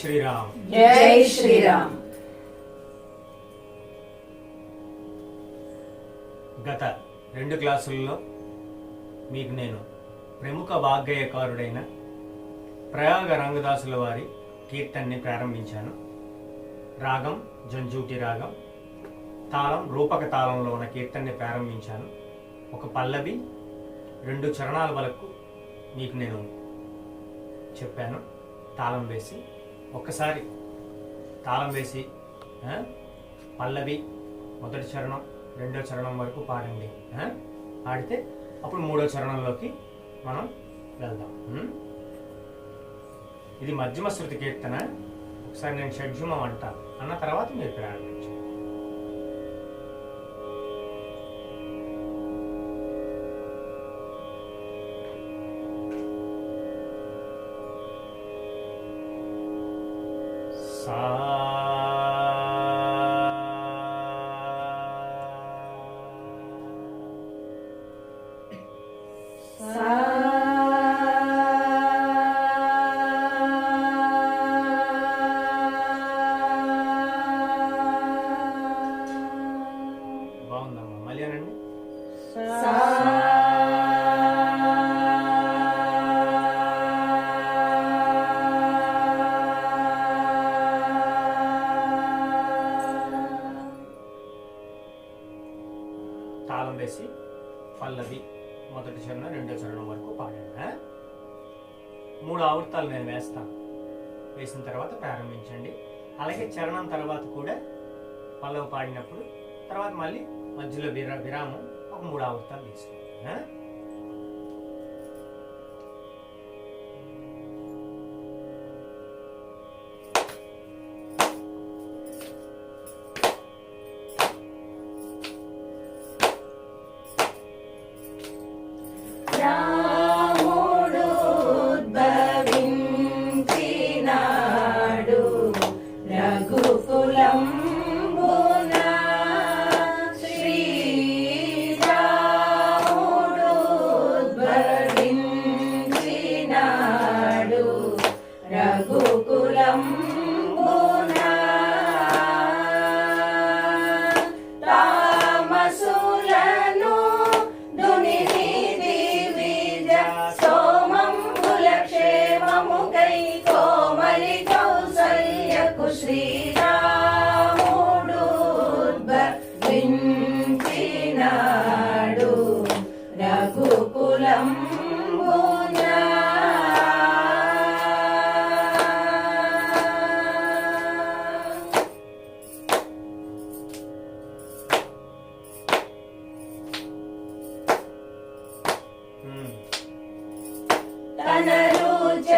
శ్రీరామ్ జై శ్రీరామ్ గత రెండు క్లాసుల్లో మీకు నేను ప్రముఖ వాగ్గేయకారుడైన ప్రయాగ రంగదాసుల వారి కీర్తన్ని ప్రారంభించాను. రాగం జంజూటి రాగం తాళం రూపక తాళంలో ఉన్న కీర్తన్ని ప్రారంభించాను. ఒక పల్లవి రెండు చరణాల వరకు మీకు నేను చెప్పాను. తాళం వేసి ఒక్కసారి తాళం వేసి పల్లవి మొదటి చరణం రెండో చరణం వరకు పాడండి పాడితే అప్పుడు మూడో చరణంలోకి మనం వెళ్దాం ఇది మధ్యమ శృతి కీర్తన. ఒకసారి నేను షడ్జుమం అంటాను. అన్న తర్వాత మీరు ప్రారంభించండి. Ah. పాడండి మూడు ఆవృత్తాలు నేను వేస్తాను. వేసిన తర్వాత ప్రారంభించండి. అలాగే చరణం తర్వాత కూడా పల్లవి పాడినప్పుడు తర్వాత మళ్ళీ మధ్యలో విరా విరామం ఒక మూడు ఆవృత్తాలు తీసుకోండి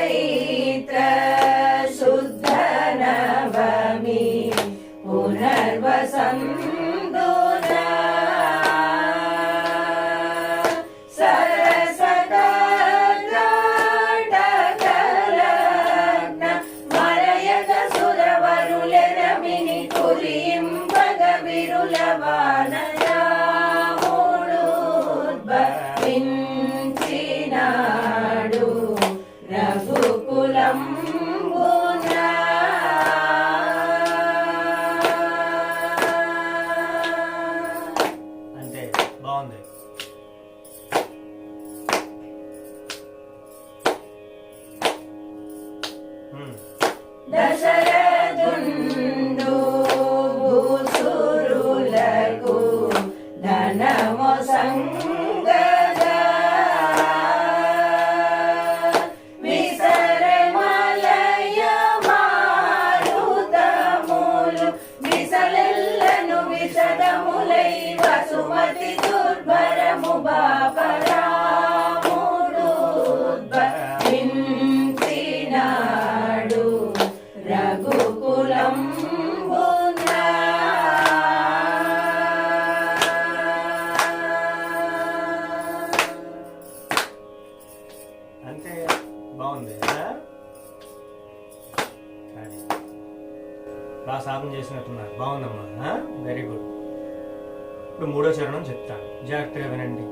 चैत्र शुद्धनवमी पुनर्वसम् ఇప్పుడు మూడో చరణం చెప్తాను. జాగ్రత్తగా వినండి.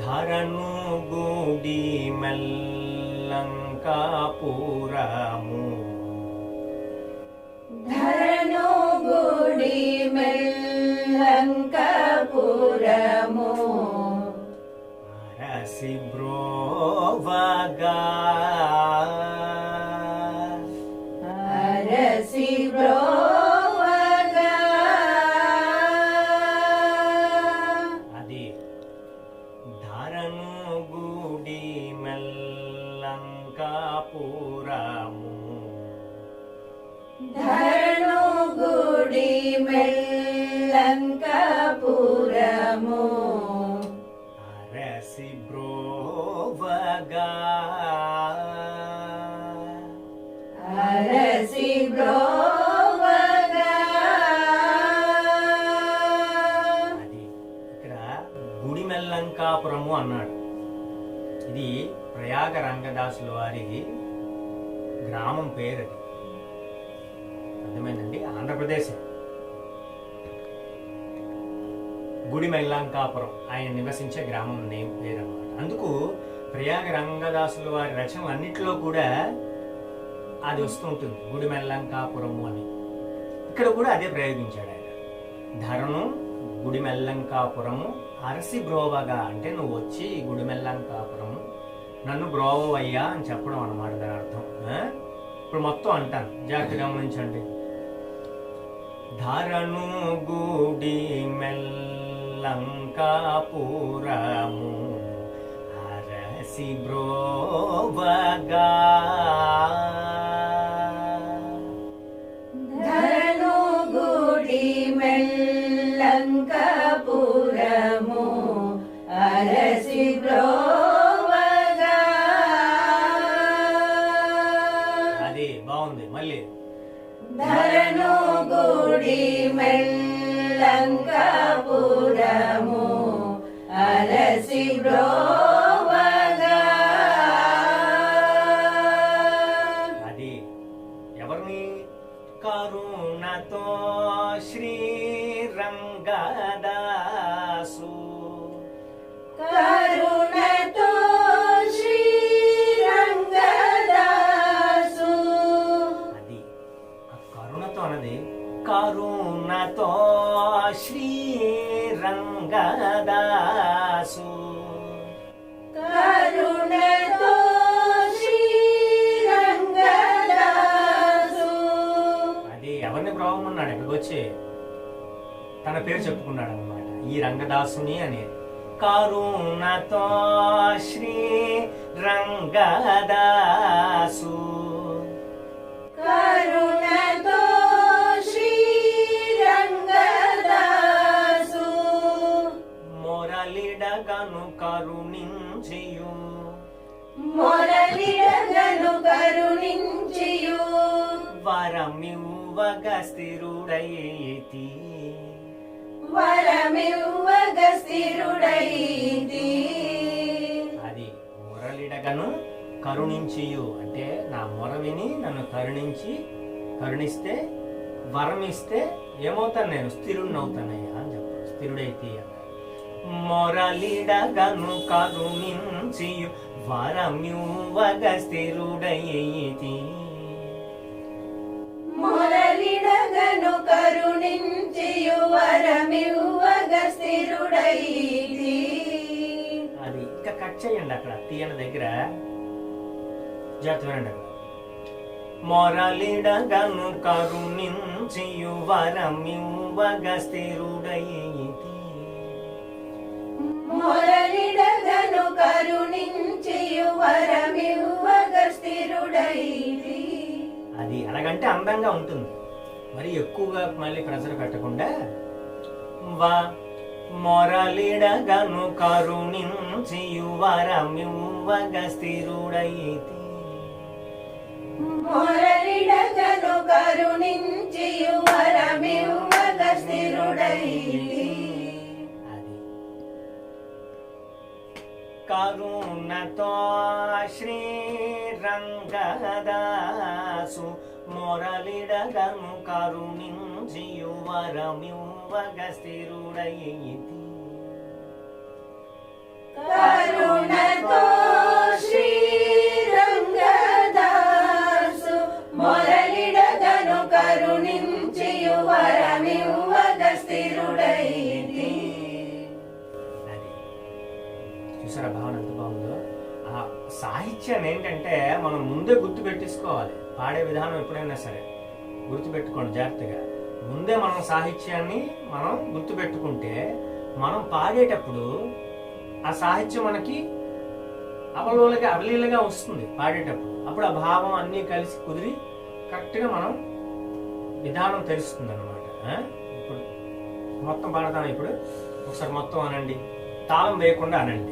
ధరను గుడి మెల్లంకాపురము ధరను గుడి మెల్లంకపురము అరసి బ్రోవగా మెల్లంకాపురము అన్నాడు. ఇది ప్రయాగ రంగదాసుల వారి గ్రామం పేరు అది. అర్థమైందండి? ఆంధ్రప్రదేశ్. గుడి మెల్లంకాపురం ఆయన నివసించే గ్రామం నేమ్ పేరు అన్నమాట అందుకు ప్రయాగ రంగదాసుల వారి రచన అన్నింటిలో కూడా అది వస్తుంటుంది గుడి మెల్లంకాపురము అని. ఇక్కడ కూడా అదే ప్రయోగించాడు ఆయన. ధరను గుడిమెల్లంకాపురము అరసి బ్రోవగా అంటే నువ్వు వచ్చి గుడిమెల్లంకాపురము నన్ను బ్రోవయ్యా అని చెప్పడం అన్నమాట దాని అర్థం. ఇప్పుడు మొత్తం అంటాను. జాగ్రత్త గమనించండి. ధరను గుడి మెల్లంకాపురము అరసి బ్రోవగా కరుణతో శ్రీరంగదాసు కరుణతో తన పేరు చెప్పుకున్నాడు అనమాట ఈ రంగదాసుని అని. కరుణతో శ్రీ రంగదాసు. కరుణతో శ్రీరంగదాసు మొరలిడగను కరుణించియు. మొరలిడగను కరుణించియు. వరమివ్వగ స్థిరుడైతి కరుణించియు. అంటే నా మొర విని నన్ను కరుణించి కరుణిస్తే వరం ఇస్తే ఏమవుతాను నేను? స్థిరుడిని అవుతానయ్యా అని చెప్పాడు స్థిరుడైతి మొరలిడగను కరుణించియు వరమివ్వగ స్థిరుడైతి మొరలిడగను కరుణించియు వరమివ్వగ స్థిరుడైతి అది ఇంకా కట్ చేయండి అక్కడ. తీయన దగ్గర జాగ్రత్త వినండి. అక్కడ మొరలిడగను కరుణించియు వరమివ్వగ స్థిరుడైతి మొరలిడగను కరుణించియు వరమివ్వగ అది ఎలాగంటే అందంగా ఉంటుంది. మరి ఎక్కువగా మళ్ళీ ప్రెషర్ పెట్టకుండా వా మొరలిడగను కరుణించియు వరమివ్వగ స్థిరుడైతి మొరలిడగను కరుణించియు వరమివ్వగ స్థిరుడైతి అది. కరుణతో శ్రీరంగదాసు మొరలిడగను కరుణించియు వరమివ్వగ స్థిరుడైతి కరుణతో చూసారా భావన ఎంత బాగుందో? ఆ సాహిత్యాన్ని ఏంటంటే మనం ముందే గుర్తు పెట్టేసుకోవాలి. పాడే విధానం ఎప్పుడైనా సరే. గుర్తుపెట్టుకోండి జాగ్రత్తగా. ముందే మనం సాహిత్యాన్ని మనం గుర్తు పెట్టుకుంటే మనం పాడేటప్పుడు ఆ సాహిత్యం మనకి అవలోలగా అవలీలగా వస్తుంది పాడేటప్పుడు. అప్పుడు ఆ భావం అన్నీ కలిసి కుదిరి కరెక్ట్గా మనం విధానం తెలుస్తుంది అనమాట ఇప్పుడు మొత్తం పాడతాం ఇప్పుడు. ఒకసారి మొత్తం అనండి. తాళం వేయకుండా అనండి.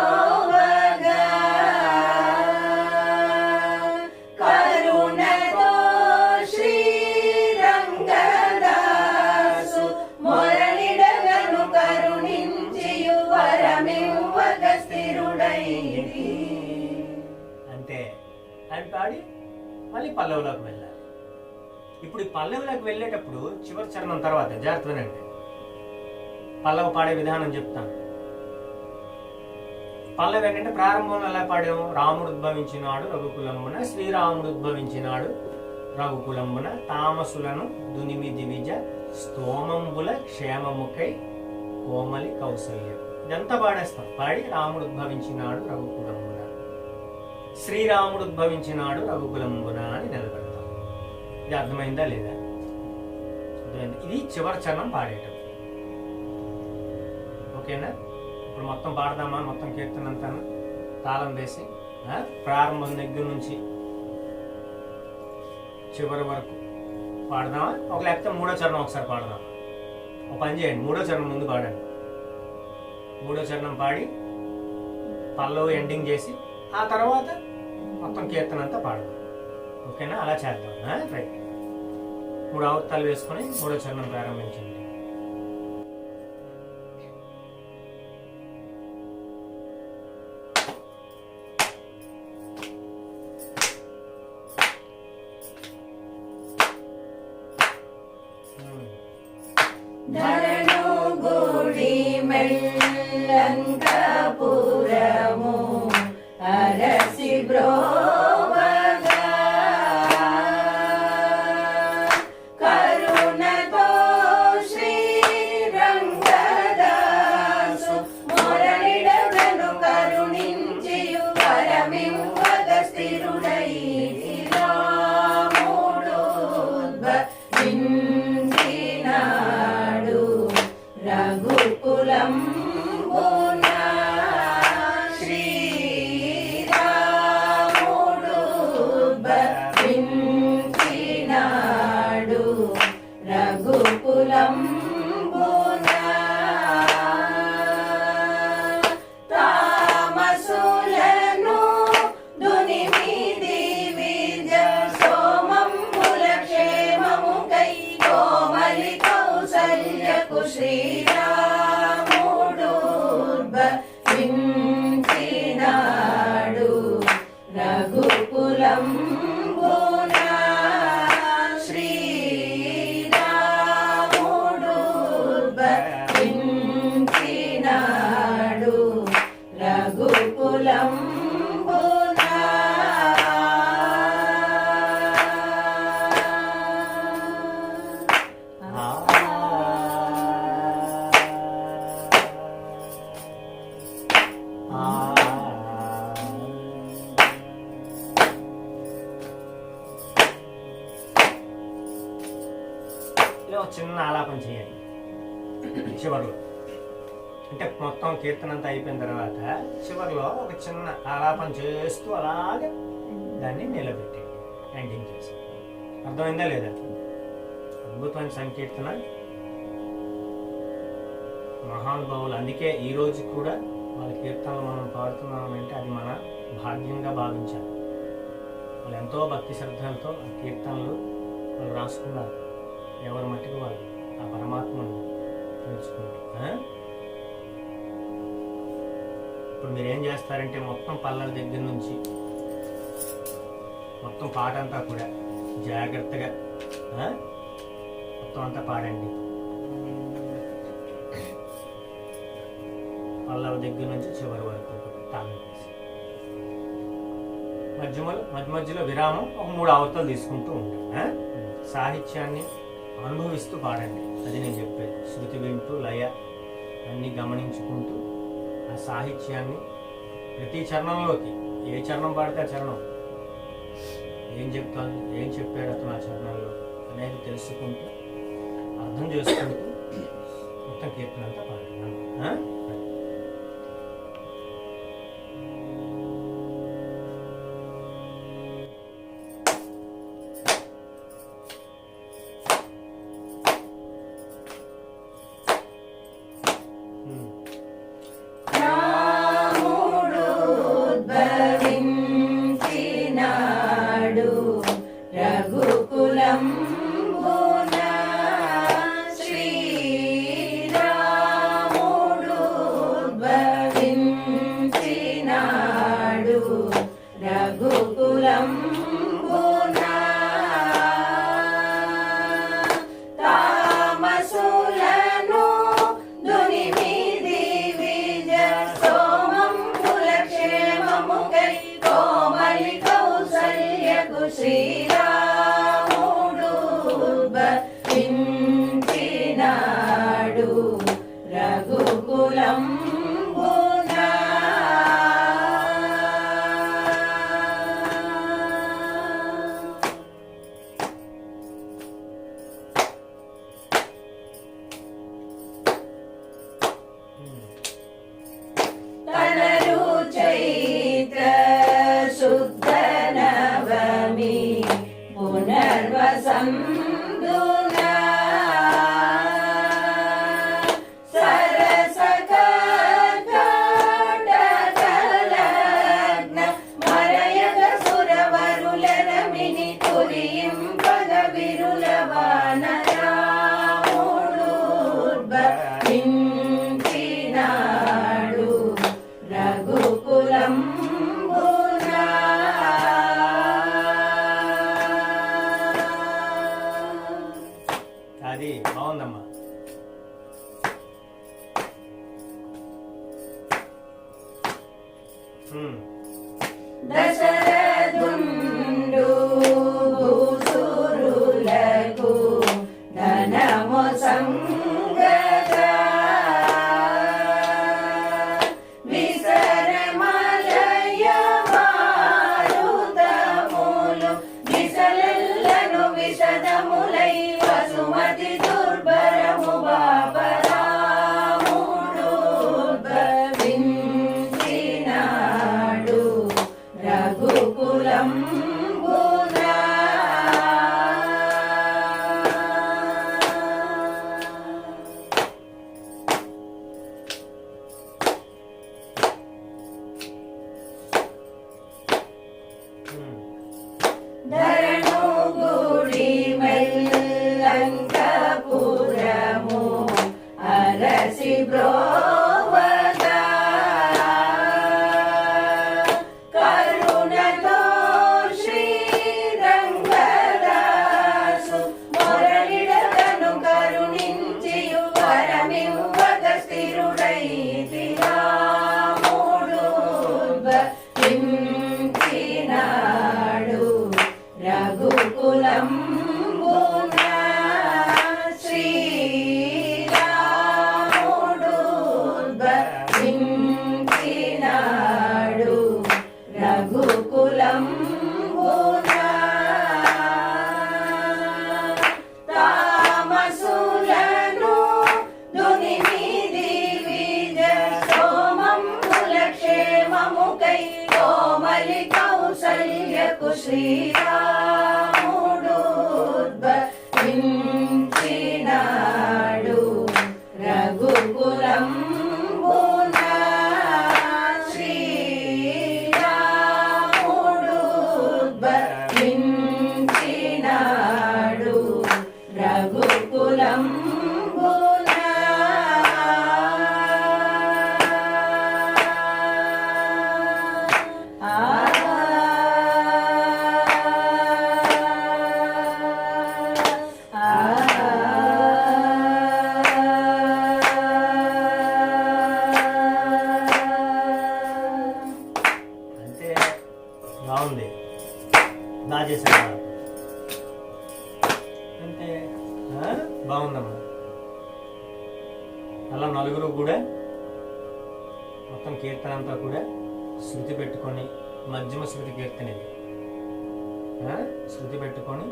పల్లవిలోకి వెళ్ళాలి. ఇప్పుడు ఈ పల్లవిలోకి వెళ్ళేటప్పుడు చివరి చరణం తర్వాత జాగ్రత్తనండి పల్లవ పాడే విధానం చెప్తాను. పల్లవి ఏంటంటే ప్రారంభంలో ఎలా పాడాము రాముడు ఉద్భవించినాడు రఘుకులంబున శ్రీరాముడు ఉద్భవించినాడు రఘుకులంబున తామసులను దునిమి దివిజ స్తోమంబుల క్షేమముకై కోమలి కౌసల్యం. ఇదంతా పాడేస్తాం. పాడి రాముడు ఉద్భవించినాడు రఘుకులంబున. శ్రీరాముడు ఉద్భవించినాడు రఘుకులంబున. ఇది అర్థమైందా లేదా? ఇది చివరి చరణం పాడేయటం. ఓకేనా? ఇప్పుడు మొత్తం పాడదామా? మొత్తం కీర్తన అంతా తాళం వేసి ప్రారంభం దగ్గర నుంచి చివరి వరకు పాడదామా? ఒక లేకపోతే మూడో చరణం ఒకసారి పాడదాం ఒక పని చేయండి. మూడో చరణం ముందు పాడండి. మూడో చరణం పాడి పల్లవి ఎండింగ్ చేసి ఆ తర్వాత మొత్తం కీర్తన అంతా పాడదాం. ఓకేనా? అలా చేద్దాం. రైట్. మూడు అవతాలు వేసుకొని మూడో చరణం ప్రారంభించండి. రఘుకులం ఒక చిన్న ఆలాపన చేస్తూ అలాగే దాన్ని నిలబెట్టి ఎండింగ్ చేసి అర్థమైందా లేదా? అద్భుతమైన సంకీర్తన. మహానుభావులు అందుకే ఈ రోజు కూడా వాళ్ళ కీర్తనలు మనం పాడుతున్నామంటే అది మన భాగ్యంగా భావించాలి. వాళ్ళు ఎంతో భక్తి శ్రద్ధలతో ఆ కీర్తనలు వాళ్ళు రాసుకున్నారు. ఎవరి మట్టుకు వాళ్ళు ఆ పరమాత్మను తెలుసుకుంటారు. ఇప్పుడు మీరు ఏం చేస్తారంటే మొత్తం పల్లెల దగ్గర నుంచి మొత్తం పాట అంతా కూడా జాగ్రత్తగా మొత్తం అంతా పాడండి. పల్లవ దగ్గర నుంచి చివరి వరకు ఒకటి తాళం వేసి. మధ్యలో మధ్య మధ్యలో విరామం ఒక మూడు అవతలు తీసుకుంటూ ఉంటాం సాహిత్యాన్ని అనుభవిస్తూ పాడండి. అది నేను చెప్పేది. శృతి వింటూ లయ అన్ని గమనించుకుంటూ ఆ సాహిత్యాన్ని ప్రతి చరణంలోకి ఏ చరణం పాడితే ఆ చరణం. ఏం చెప్తాను ఏం చెప్పాడు అతను ఆ చరణంలో అనేది తెలుసుకుంటూ అర్థం చేసుకుంటూ మొత్తం కీర్తన అంతా పాడాను నాడు రఘుకులం సదము Εκούσοιχα! బాగుంది. బాగా చేశారు అంటే? బాగుందమ్మా. అలా నలుగురు కూడా మొత్తం కీర్తన అంతా కూడా శృతి పెట్టుకొని మధ్యమ శృతి కీర్తన. ఇది ఆ? శృతి పెట్టుకొని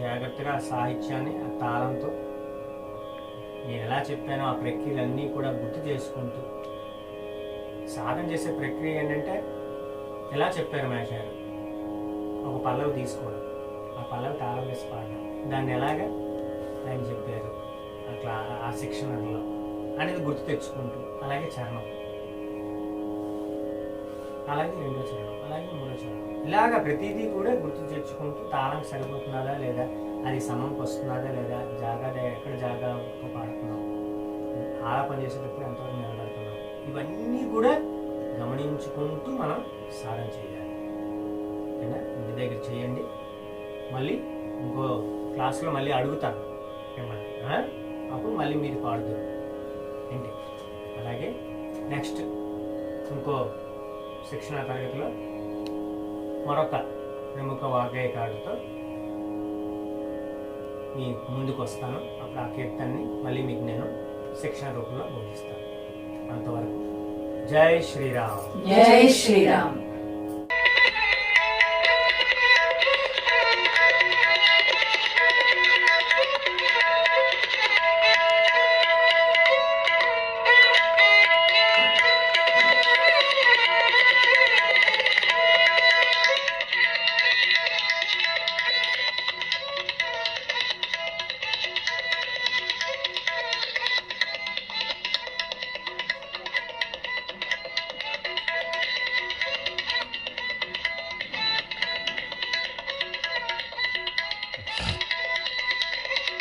జాగ్రత్తగా ఆ సాహిత్యాన్ని ఆ తాళంతో నేను ఎలా చెప్పానో ఆ ప్రక్రియలన్నీ కూడా గుర్తు చేసుకుంటూ సాధన చేసే ప్రక్రియ ఏంటంటే ఎలా చెప్పారు మేషారు ఒక పల్లవి తీసుకోవడం. ఆ పల్లవి తాళం వేసి పాడడం దాన్ని ఎలాగా? ఆయన చెప్పారు. అట్లా ఆ శిక్షణలో అనేది గుర్తు తెచ్చుకుంటూ అలాగే చరణం. అలాగే రెండో చరణం అలాగే మూడో చరణం. ఇలాగా ప్రతిదీ కూడా గుర్తు తెచ్చుకుంటూ తాళం సరిపోతున్నదా లేదా? అది సమంకి వస్తున్నదా లేదా? జాగ్రత్త ఎక్కడ జాగాతో పాడుతున్నాం? ఆలాపన చేసేటప్పుడు ఎంతవరకు నిలబడుతున్నాం? ఇవన్నీ కూడా గమనించుకుంటూ మనం సాధన చేయాలి. దగ్గర చేయండి. మళ్ళీ ఇంకో క్లాస్లో మళ్ళీ అడుగుతాను మిమ్మల్ని. అప్పుడు మళ్ళీ మీరు పాడుతారు. ఏంటి? అలాగే నెక్స్ట్ ఇంకో శిక్షణ తరగతిలో మరొక ప్రముఖ వాగ్గేయకారుడితో మీ ముందుకు వస్తాను. అప్పుడు ఆ కీర్తనని మళ్ళీ మీకు నేను శిక్షణ రూపంలో బోధిస్తాను. అంతవరకు జై శ్రీరామ్. జై శ్రీరామ్.